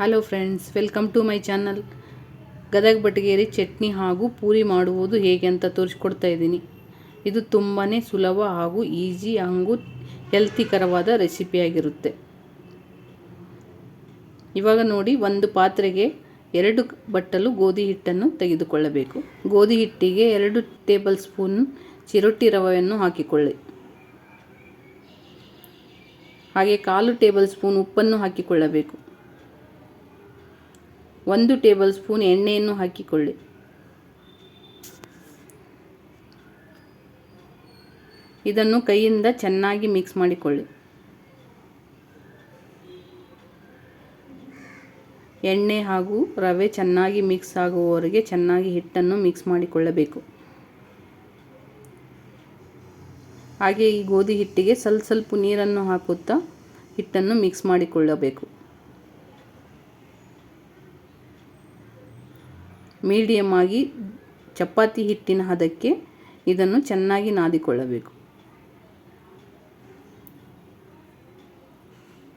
Hello friends welcome to my channel Gadag Betageri chutney ಹಾಗೂ ಪೂರಿ ಮಾಡುವುದು ಹೇಗೆ ಅಂತ ತೋರಿಸ್ಕೊಡ್ತಾ ಇದ್ದೀನಿ. ಇದು ತುಂಬಾ ಸುಲಭ ಹಾಗೂ ಈಸಿ ಹಾಗೂ ಹೆಲ್ತಿಕರವಾದ ರೆಸಿಪಿಯಾಗಿರುತ್ತೆ ಇವಾಗ ನೋಡಿ ಒಂದು ಪಾತ್ರೆಗೆ ಎರಡು ಬಟ್ಟಲು ಗೋಧಿ ಹಿಟ್ಟನ್ನು ತೆಗೆದುಕೊಳ್ಳಬೇಕು. ಗೋಧಿ ಹಿಟ್ಟಿಗೆ ಎರಡು ಟೇಬಲ್ ಸ್ಪೂನ್ ಚಿರೊಟ್ಟಿ ರವೆಯನ್ನು ಹಾಕಿಕೊಳ್ಳಿ. ಹಾಗೆ ಕಾಲು ಟೇಬಲ್ ಸ್ಪೂನ್ ಉಪ್ಪನ್ನು ಹಾಕಿಕೊಳ್ಳಬೇಕು. ಒಂದು ಟೇಬಲ್ ಸ್ಪೂನ್ ಎಣ್ಣೆಯನ್ನು ಹಾಕಿಕೊಳ್ಳಿ. ಇದನ್ನು ಕೈಯಿಂದ ಚೆನ್ನಾಗಿ ಮಿಕ್ಸ್ ಮಾಡಿಕೊಳ್ಳಿ. ಎಣ್ಣೆ ಹಾಗೂ ರವೆ ಚೆನ್ನಾಗಿ ಮಿಕ್ಸ್ ಆಗುವವರೆಗೆ ಚೆನ್ನಾಗಿ ಹಿಟ್ಟನ್ನು ಮಿಕ್ಸ್ ಮಾಡಿಕೊಳ್ಳಬೇಕು. ಹಾಗೆ ಈ ಗೋಧಿ ಹಿಟ್ಟಿಗೆ ಸ್ವಲ್ಪ ಸ್ವಲ್ಪ ನೀರನ್ನು ಹಾಕುತ್ತಾ ಹಿಟ್ಟನ್ನು ಮಿಕ್ಸ್ ಮಾಡಿಕೊಳ್ಳಬೇಕು. ಮೀಡಿಯಮ್ ಆಗಿ ಚಪಾತಿ ಹಿಟ್ಟಿನ ಹದಕ್ಕೆ ಇದನ್ನು ಚೆನ್ನಾಗಿ ನಾದಿಕೊಳ್ಳಬೇಕು.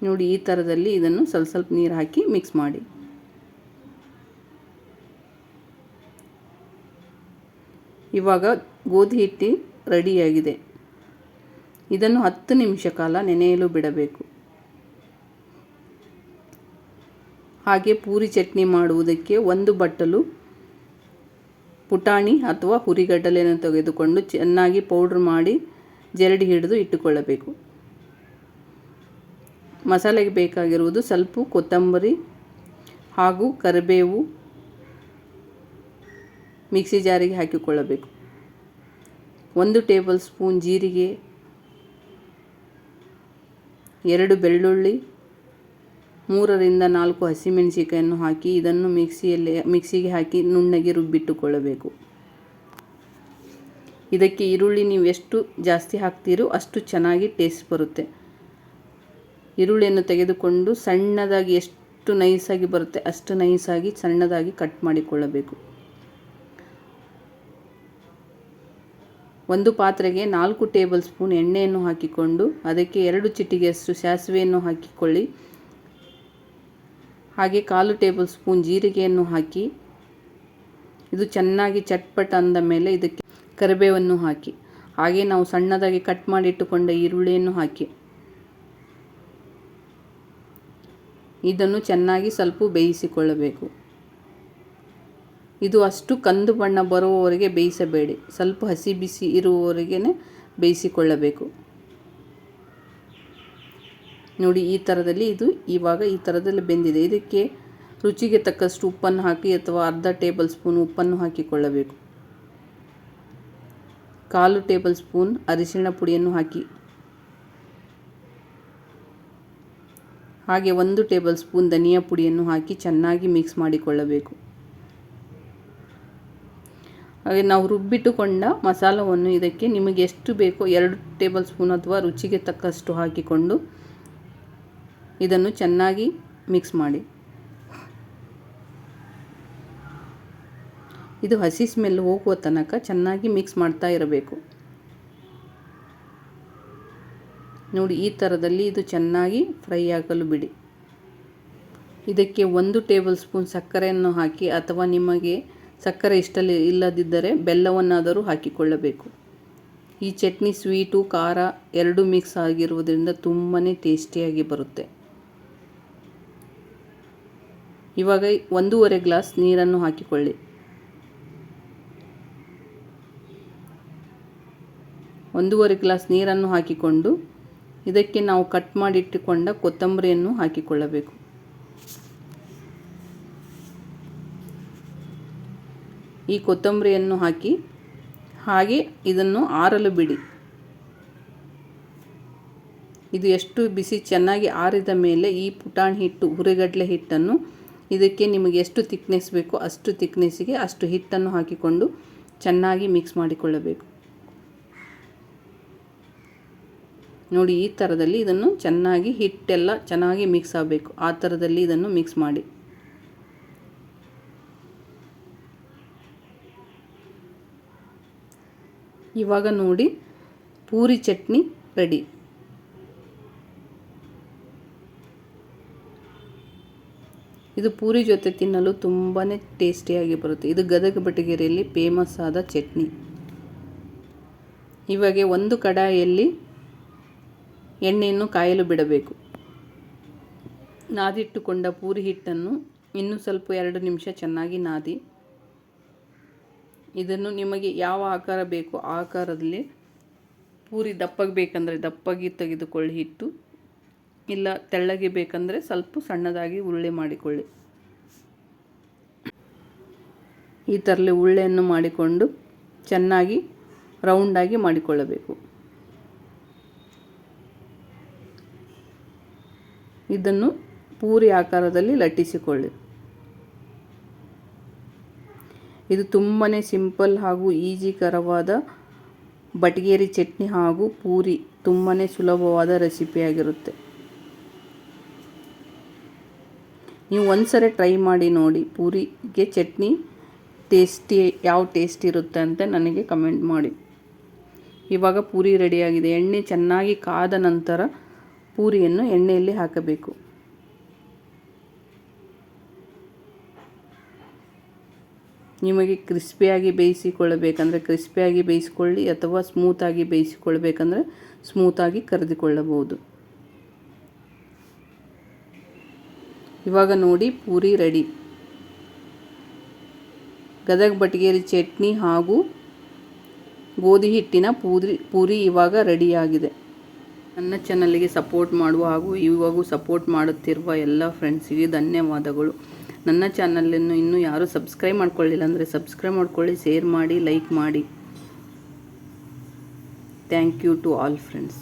ನೋಡಿ, ಈ ಥರದಲ್ಲಿ ಇದನ್ನು ಸ್ವಲ್ಪ ಸ್ವಲ್ಪ ನೀರು ಹಾಕಿ ಮಿಕ್ಸ್ ಮಾಡಿ. ಇವಾಗ ಗೋಧಿ ಹಿಟ್ಟಿ ರೆಡಿಯಾಗಿದೆ ಇದನ್ನು ಹತ್ತು ನಿಮಿಷ ಕಾಲ ನೆನೆಯಲು ಬಿಡಬೇಕು. ಹಾಗೆ ಪೂರಿ ಚಟ್ನಿ ಮಾಡುವುದಕ್ಕೆ ಒಂದು ಬಟ್ಟಲು ಪುಟಾಣಿ ಅಥವಾ ಹುರಿಗಡ್ಡಲೆಯನ್ನು ತೆಗೆದುಕೊಂಡು ಚೆನ್ನಾಗಿ ಪೌಡ್ರ್ ಮಾಡಿ ಜರಡಿ ಹಿಡಿದು ಇಟ್ಟುಕೊಳ್ಳಬೇಕು. ಮಸಾಲೆಗೆ ಬೇಕಾಗಿರುವುದು ಸ್ವಲ್ಪ ಕೊತ್ತಂಬರಿ ಹಾಗೂ ಕರಿಬೇವು ಮಿಕ್ಸಿ ಜಾರಿಗೆ ಹಾಕಿಕೊಳ್ಳಬೇಕು. ಒಂದು ಟೇಬಲ್ ಸ್ಪೂನ್ ಜೀರಿಗೆ, ಎರಡು ಬೆಳ್ಳುಳ್ಳಿ ಮೂರರಿಂದ ನಾಲ್ಕು ಹಸಿಮೆಣಸಿಕಾಯನ್ನು ಹಾಕಿ, ಇದನ್ನು ಮಿಕ್ಸಿಯಲ್ಲಿ, ಮಿಕ್ಸಿಗೆ ಹಾಕಿ ನುಣ್ಣಗೆ ರುಬ್ಬಿಟ್ಟುಕೊಳ್ಳಬೇಕು. ಇದಕ್ಕೆ ಈರುಳ್ಳಿ ನೀವು ಎಷ್ಟು ಜಾಸ್ತಿ ಹಾಕ್ತೀರೋ ಅಷ್ಟು ಚೆನ್ನಾಗಿ ಟೇಸ್ಟ್ ಬರುತ್ತೆ. ಈರುಳ್ಳಿಯನ್ನು ತೆಗೆದುಕೊಂಡು ಸಣ್ಣದಾಗಿ ಎಷ್ಟು ನೈಸಾಗಿ ಬರುತ್ತೆ ಅಷ್ಟು ನೈಸಾಗಿ ಸಣ್ಣದಾಗಿ ಕಟ್ ಮಾಡಿಕೊಳ್ಳಬೇಕು. ಒಂದು ಪಾತ್ರೆಗೆ ನಾಲ್ಕು ಟೇಬಲ್ ಸ್ಪೂನ್ ಎಣ್ಣೆಯನ್ನು ಹಾಕಿಕೊಂಡು, ಅದಕ್ಕೆ ಎರಡು ಚಿಟಿಗೆಯಷ್ಟು ಸಾಸಿವೆಯನ್ನು ಹಾಕಿಕೊಳ್ಳಿ. ಹಾಗೆ ಕಾಲು ಟೇಬಲ್ ಸ್ಪೂನ್ ಜೀರಿಗೆಯನ್ನು ಹಾಕಿ, ಇದು ಚೆನ್ನಾಗಿ ಚಟ್ಪಟ ಅಂದ ಮೇಲೆ ಇದಕ್ಕೆ ಕರಿಬೇವನ್ನು ಹಾಕಿ, ಹಾಗೆ ನಾವು ಸಣ್ಣದಾಗಿ ಕಟ್ ಮಾಡಿಟ್ಟುಕೊಂಡ ಈರುಳ್ಳಿಯನ್ನು ಹಾಕಿ. ಇದನ್ನು ಚೆನ್ನಾಗಿ ಸ್ವಲ್ಪ ಬೇಯಿಸಿಕೊಳ್ಳಬೇಕು. ಇದು ಅಷ್ಟು ಕಂದು ಬಣ್ಣ ಬರುವವರೆಗೆ ಬೇಯಿಸಬೇಡಿ, ಸ್ವಲ್ಪ ಹಸಿ ಬಿಸಿ ಇರುವವರೆಗೇ ಬೇಯಿಸಿಕೊಳ್ಳಬೇಕು. ನೋಡಿ, ಈ ಥರದಲ್ಲಿ ಇದು ಇವಾಗ ಈ ಥರದಲ್ಲಿ ಬೆಂದಿದೆ. ಇದಕ್ಕೆ ರುಚಿಗೆ ತಕ್ಕಷ್ಟು ಉಪ್ಪನ್ನು ಹಾಕಿ ಅಥವಾ ಅರ್ಧ ಟೇಬಲ್ ಸ್ಪೂನ್ ಉಪ್ಪನ್ನು ಹಾಕಿಕೊಳ್ಳಬೇಕು. ಕಾಲು ಟೇಬಲ್ ಸ್ಪೂನ್ ಅರಿಶಿಣ ಪುಡಿಯನ್ನು ಹಾಕಿ. ಹಾಗೆ ಒಂದು ಟೇಬಲ್ ಸ್ಪೂನ್ ಧನಿಯಾ ಪುಡಿಯನ್ನು ಹಾಕಿ ಚೆನ್ನಾಗಿ ಮಿಕ್ಸ್ ಮಾಡಿಕೊಳ್ಳಬೇಕು. ಹಾಗೆ ನಾವು ರುಬ್ಬಿಟ್ಟುಕೊಂಡ ಮಸಾಲವನ್ನು ಇದಕ್ಕೆ ನಿಮಗೆ ಎಷ್ಟು ಬೇಕೋ ಎರಡು ಟೇಬಲ್ ಸ್ಪೂನ್ ಅಥವಾ ರುಚಿಗೆ ತಕ್ಕಷ್ಟು ಹಾಕಿಕೊಂಡು ಇದನ್ನು ಚೆನ್ನಾಗಿ ಮಿಕ್ಸ್ ಮಾಡಿ. ಇದು ಹಸಿ ಸ್ಮೆಲ್ ಹೋಗುವ ತನಕ ಚೆನ್ನಾಗಿ ಮಿಕ್ಸ್ ಮಾಡ್ತಾ ಇರಬೇಕು. ನೋಡಿ, ಈ ಥರದಲ್ಲಿ ಇದು ಚೆನ್ನಾಗಿ ಫ್ರೈ ಆಗಲು ಬಿಡಿ. ಇದಕ್ಕೆ ಒಂದು ಟೇಬಲ್ ಸ್ಪೂನ್ ಸಕ್ಕರೆಯನ್ನು ಹಾಕಿ ಅಥವಾ ನಿಮಗೆ ಸಕ್ಕರೆ ಇಷ್ಟ ಇಲ್ಲದಿದ್ದರೆ ಬೆಲ್ಲವನ್ನಾದರೂ ಹಾಕಿಕೊಳ್ಳಬೇಕು. ಈ ಚಟ್ನಿ ಸ್ವೀಟು ಖಾರ ಎರಡು ಮಿಕ್ಸ್ ಆಗಿರುವುದರಿಂದ ತುಂಬಾ ಟೇಸ್ಟಿಯಾಗಿ ಬರುತ್ತೆ. ಇವಾಗ ಒಂದೂವರೆ ಗ್ಲಾಸ್ ನೀರನ್ನು ಹಾಕಿಕೊಳ್ಳಿ. ಒಂದೂವರೆ ಗ್ಲಾಸ್ ನೀರನ್ನು ಹಾಕಿಕೊಂಡು ಇದಕ್ಕೆ ನಾವು ಕಟ್ ಮಾಡಿಟ್ಟುಕೊಂಡ ಕೊತ್ತಂಬರಿಯನ್ನು ಹಾಕಿಕೊಳ್ಳಬೇಕು. ಈ ಕೊತ್ತಂಬರಿಯನ್ನು ಹಾಕಿ ಹಾಗೆ ಇದನ್ನು ಆರಲು ಬಿಡಿ. ಇದು ಎಷ್ಟು ಬಿಸಿ ಚೆನ್ನಾಗಿ ಆರಿದ ಮೇಲೆ ಈ ಪುಟಾಣಿ ಹಿಟ್ಟು, ಹುರಿಗಡಲೆ ಹಿಟ್ಟನ್ನು ಇದಕ್ಕೆ ನಿಮಗೆ ಎಷ್ಟು ತಿಕ್ನೆಸ್ ಬೇಕೋ ಅಷ್ಟು ತಿಕ್ನೆಸ್ಸಿಗೆ ಅಷ್ಟು ಹಿಟ್ಟನ್ನು ಹಾಕಿಕೊಂಡು ಚೆನ್ನಾಗಿ ಮಿಕ್ಸ್ ಮಾಡಿಕೊಳ್ಳಬೇಕು. ನೋಡಿ, ಈ ಥರದಲ್ಲಿ ಇದನ್ನು ಚೆನ್ನಾಗಿ ಹಿಟ್ಟೆಲ್ಲ ಚೆನ್ನಾಗಿ ಮಿಕ್ಸ್ ಆಗಬೇಕು. ಆ ಥರದಲ್ಲಿ ಇದನ್ನು ಮಿಕ್ಸ್ ಮಾಡಿ. ಇವಾಗ ನೋಡಿ, ಪೂರಿ ಚಟ್ನಿ ರೆಡಿ ಇದು ಪೂರಿ ಜೊತೆ ತಿನ್ನಲು ತುಂಬಾ ಟೇಸ್ಟಿಯಾಗಿ ಬರುತ್ತೆ. ಇದು ಗದಗ ಬಟಗೇರಿಯಲ್ಲಿ ಫೇಮಸ್ ಆದ ಚಟ್ನಿ. ಇವಾಗ ಒಂದು ಕಡಾಯಲ್ಲಿ ಎಣ್ಣೆಯನ್ನು ಕಾಯಲು ಬಿಡಬೇಕು. ನಾದಿಟ್ಟುಕೊಂಡ ಪೂರಿ ಹಿಟ್ಟನ್ನು ಇನ್ನೂ ಸ್ವಲ್ಪ ಎರಡು ನಿಮಿಷ ಚೆನ್ನಾಗಿ ನಾದಿ. ಇದನ್ನು ನಿಮಗೆ ಯಾವ ಆಕಾರ ಬೇಕು ಆಕಾರದಲ್ಲಿ ಪೂರಿ ದಪ್ಪಗೆ ಬೇಕಂದರೆ ದಪ್ಪಗೆ ತೆಗೆದುಕೊಳ್ಳಿ ಹಿಟ್ಟು. ಇಲ್ಲ ತೆಳ್ಳಗೆ ಬೇಕಂದರೆ ಸ್ವಲ್ಪ ಸಣ್ಣದಾಗಿ ಉಳ್ಳೆ ಮಾಡಿಕೊಳ್ಳಿ. ಈ ಥರಲ್ಲಿ ಉಳ್ಳೆಯನ್ನು ಮಾಡಿಕೊಂಡು ಚೆನ್ನಾಗಿ ರೌಂಡಾಗಿ ಮಾಡಿಕೊಳ್ಳಬೇಕು. ಇದನ್ನು ಪೂರಿ ಆಕಾರದಲ್ಲಿ ಲಟ್ಟಿಸಿಕೊಳ್ಳಿ. ಇದು ತುಂಬಾ ಸಿಂಪಲ್ ಹಾಗೂ ಈಜಿಕರವಾದ ಬಟಗೇರಿ ಚಟ್ನಿ ಹಾಗೂ ಪೂರಿ ತುಂಬಾ ಸುಲಭವಾದ ರೆಸಿಪಿಯಾಗಿರುತ್ತೆ. ನೀವು ಒಂದ್ಸರಿ ಟ್ರೈ ಮಾಡಿ ನೋಡಿ. ಪೂರಿಗೆ ಚಟ್ನಿ ಟೇಸ್ಟಿ ಯಾವ ಟೇಸ್ಟ್ ಇರುತ್ತೆ ಅಂತ ನನಗೆ ಕಮೆಂಟ್ ಮಾಡಿ. ಇವಾಗ ಪೂರಿ ರೆಡಿಯಾಗಿದೆ ಎಣ್ಣೆ ಚೆನ್ನಾಗಿ ಕಾದ ನಂತರ ಪೂರಿಯನ್ನು ಎಣ್ಣೆಯಲ್ಲಿ ಹಾಕಬೇಕು. ನಿಮಗೆ ಕ್ರಿಸ್ಪಿಯಾಗಿ ಬೇಯಿಸಿಕೊಳ್ಳಬೇಕಂದ್ರೆ ಕ್ರಿಸ್ಪಿಯಾಗಿ ಬೇಯಿಸಿಕೊಳ್ಳಿ ಅಥವಾ ಸ್ಮೂತಾಗಿ ಬೇಯಿಸಿಕೊಳ್ಬೇಕಂದ್ರೆ ಸ್ಮೂತಾಗಿ ಕರೆದುಕೊಳ್ಳಬಹುದು. ಇವಾಗ ನೋಡಿ ಪೂರಿ ರೆಡಿ. ಗದಗ ಬಟಗೇರಿ ಚಟ್ನಿ ಹಾಗೂ ಗೋಧಿ ಹಿಟ್ಟಿನ ಪೂರಿ ಪೂರಿ ಇವಾಗ ರೆಡಿಯಾಗಿದೆ. ನನ್ನ ಚಾನಲ್ಗೆ ಸಪೋರ್ಟ್ ಮಾಡುವ ಹಾಗೂ ಇವಾಗೂ ಸಪೋರ್ಟ್ ಮಾಡುತ್ತಿರುವ ಎಲ್ಲ ಫ್ರೆಂಡ್ಸಿಗೆ ಧನ್ಯವಾದಗಳು. ನನ್ನ ಚಾನಲನ್ನು ಇನ್ನೂ ಯಾರೂ ಸಬ್ಸ್ಕ್ರೈಬ್ ಮಾಡ್ಕೊಳ್ಳಿಲ್ಲ ಅಂದರೆ ಸಬ್ಸ್ಕ್ರೈಬ್ ಮಾಡ್ಕೊಳ್ಳಿ ಶೇರ್ ಮಾಡಿ ಲೈಕ್ ಮಾಡಿ. Thank you to all friends